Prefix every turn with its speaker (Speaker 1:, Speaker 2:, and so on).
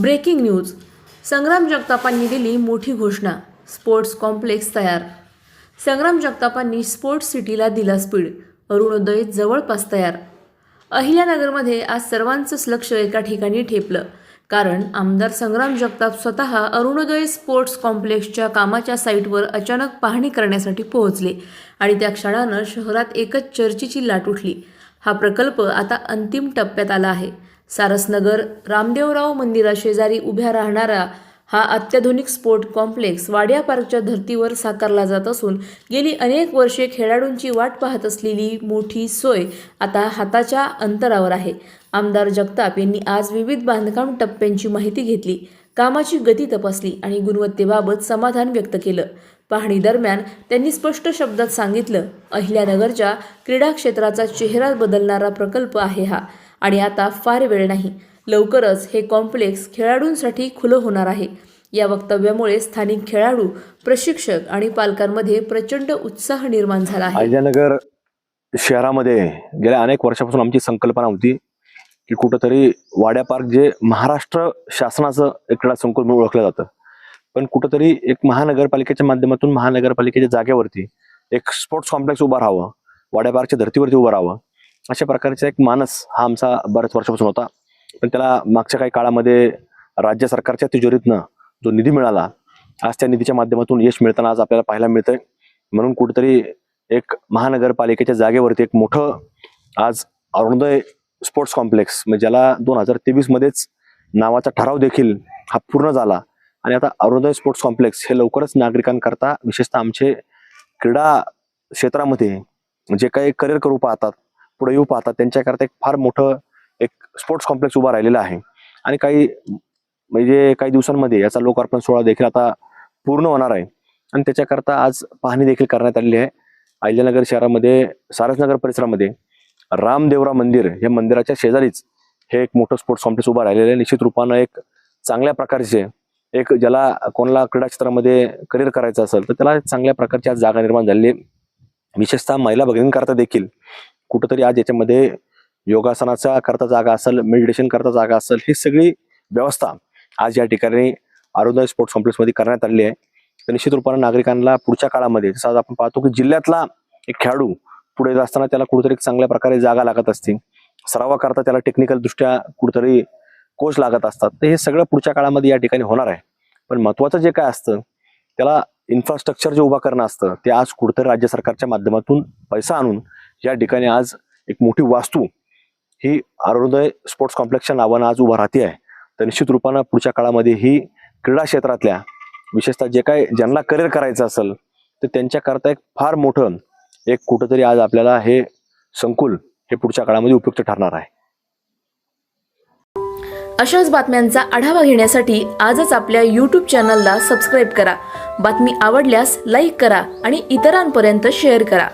Speaker 1: Breaking news. संग्राम जगतापांनी दिली मोठी घोषणा. स्पोर्ट्स कॉम्प्लेक्स तयार. संग्राम जगतापांनी स्पोर्ट्स सिटीला दिला स्पीड. अरुणोदय जवळपास तयार. अहिल्यानगरमध्ये आज सर्वांचंच लक्ष एका ठिकाणी ठेपलं. कारण आमदार संग्राम जगताप स्वतः अरुणोदय स्पोर्ट्स कॉम्प्लेक्सच्या कामाच्या साईटवर अचानक पाहणी करण्यासाठी पोहोचले आणि त्या क्षणानं शहरात एकच चर्चेची लाट उठली. हा प्रकल्प आता अंतिम टप्प्यात आला आहे. सारसनगर रामदेवराव मंदिराशेजारी उभ्या राहणारा हा अत्याधुनिक स्पोर्ट कॉम्प्लेक्स वाड्या पार्कच्या धर्तीवर साकारला जात असून गेली अनेक वर्षे खेळाडूंची वाट पाहत असलेली मोठी सोय आता हाताच्या अंतरावर आहे. आमदार जगताप यांनी आज विविध बांधकाम टप्प्यांची माहिती घेतली. कामाची गती तपासली आणि गुणवत्तेबाबत समाधान व्यक्त केलं. पाहणी दरम्यान त्यांनी स्पष्ट शब्दात सांगितलं अहिल्यानगरच्या क्रीडा क्षेत्राचा चेहरा बदलणारा प्रकल्प आहे हा आणि आता फार वेळ नाही. लवकरच हे कॉम्प्लेक्स खेळाडूंसाठी खुलं होणार आहे. या वक्तव्यामुळे स्थानिक खेळाडू प्रशिक्षक आणि पालकांमध्ये प्रचंड उत्साह निर्माण झाला आहे.
Speaker 2: अहिल्यानगर शहरामध्ये गेल्या अनेक वर्षापासून आमची संकल्पना होती की कुठंतरी वाड्या पार्क जे महाराष्ट्र शासनाचं एक क्रीडा संकुल म्हणून ओळखलं जातं. पण कुठंतरी एक महानगरपालिकेच्या माध्यमातून महानगरपालिकेच्या जागेवरती एक स्पोर्ट्स कॉम्प्लेक्स उभं राहावं वाड्या पार्कच्या धर्तीवरती उभं राहावं अशा प्रकारचा एक मानस हा आमचा बऱ्याच वर्षापासून होता. पण त्याला मागच्या काही काळामध्ये राज्य सरकारच्या तिजोरीतनं जो निधी मिळाला आज त्या निधीच्या माध्यमातून यश मिळताना आज आपल्याला पाहायला मिळतंय. म्हणून कुठेतरी एक महानगरपालिकेच्या जागेवरती एक मोठं आज अरुणोदय स्पोर्ट्स कॉम्प्लेक्स म्हणजे ज्याला दोन हजार तेवीस मध्येच नावाचा ठराव देखील हा पूर्ण झाला. आणि आता अरुणोदय स्पोर्ट्स कॉम्प्लेक्स हे लवकरच नागरिकांकरता विशेषतः आमचे क्रीडा क्षेत्रामध्ये जे काही करिअर करू पाहतात पुढे येऊ पाहतात त्यांच्याकरता एक फार मोठं एक स्पोर्ट्स कॉम्प्लेक्स उभा राहिलेला आहे. आणि काही म्हणजे काही दिवसांमध्ये याचा लोकार्पण सोहळा देखील आता पूर्ण होणार आहे. आणि त्याच्याकरता आज पाहणी देखील करण्यात आलेली आहे. अहिल्यानगर शहरामध्ये सारसनगर परिसरामध्ये रामदेवरा मंदिर या मंदिराच्या शेजारीच हे एक मोठं स्पोर्ट्स कॉम्प्लेक्स उभा राहिलेलं आहे. निश्चित रूपानं एक चांगल्या प्रकारचे एक ज्याला कोणाला क्रीडा क्षेत्रामध्ये करिअर करायचं असेल तर त्याला चांगल्या प्रकारची आज जागा निर्माण झालेली आहे. विशेषतः महिला भगिनींकरता देखील कुठंतरी आज याच्यामध्ये योगासनाचा करता जागा असेल मेडिटेशन करता जागा असेल ही सगळी व्यवस्था आज या ठिकाणी अरुणोदय स्पोर्ट्स कॉम्प्लेक्समध्ये करण्यात आलेली आहे. तर निश्चित रूपानं नागरिकांना पुढच्या काळामध्ये जसं आज आपण पाहतो की जिल्ह्यातला एक खेळाडू पुढे जाताना असताना त्याला कुठेतरी एक चांगल्या प्रकारे जागा लागत असते सरावाकरता त्याला टेक्निकल दृष्ट्या कुठेतरी कोच लागत असतात. तर हे सगळं पुढच्या काळामध्ये या ठिकाणी होणार आहे. पण महत्वाचं जे काय असतं त्याला इन्फ्रास्ट्रक्चर जे उभा करणं असतं ते आज कुठेतरी राज्य सरकारच्या माध्यमातून पैसा आणून या ठिकाणी आज एक मोठी वास्तू ही अरुणोदय स्पोर्ट्स कॉम्प्लेक्सच्या नावानं आज उभा राहते आहे. तर निश्चित रूपानं पुढच्या काळामध्ये ही क्रीडा क्षेत्रातल्या विशेषतः जे काय ज्यांना करिअर करायचं असेल तर त्यांच्याकरता एक फार मोठं एक कुठंतरी आज आपल्याला हे संकुल हे पुढच्या काळामध्ये उपयुक्त ठरणार आहे.
Speaker 1: अशाच बातम्यांचा आढावा घेण्यासाठी आजच आपल्या यूट्यूब चॅनलला सबस्क्राईब करा. बातमी आवडल्यास लाईक करा आणि इतरांपर्यंत शेअर करा.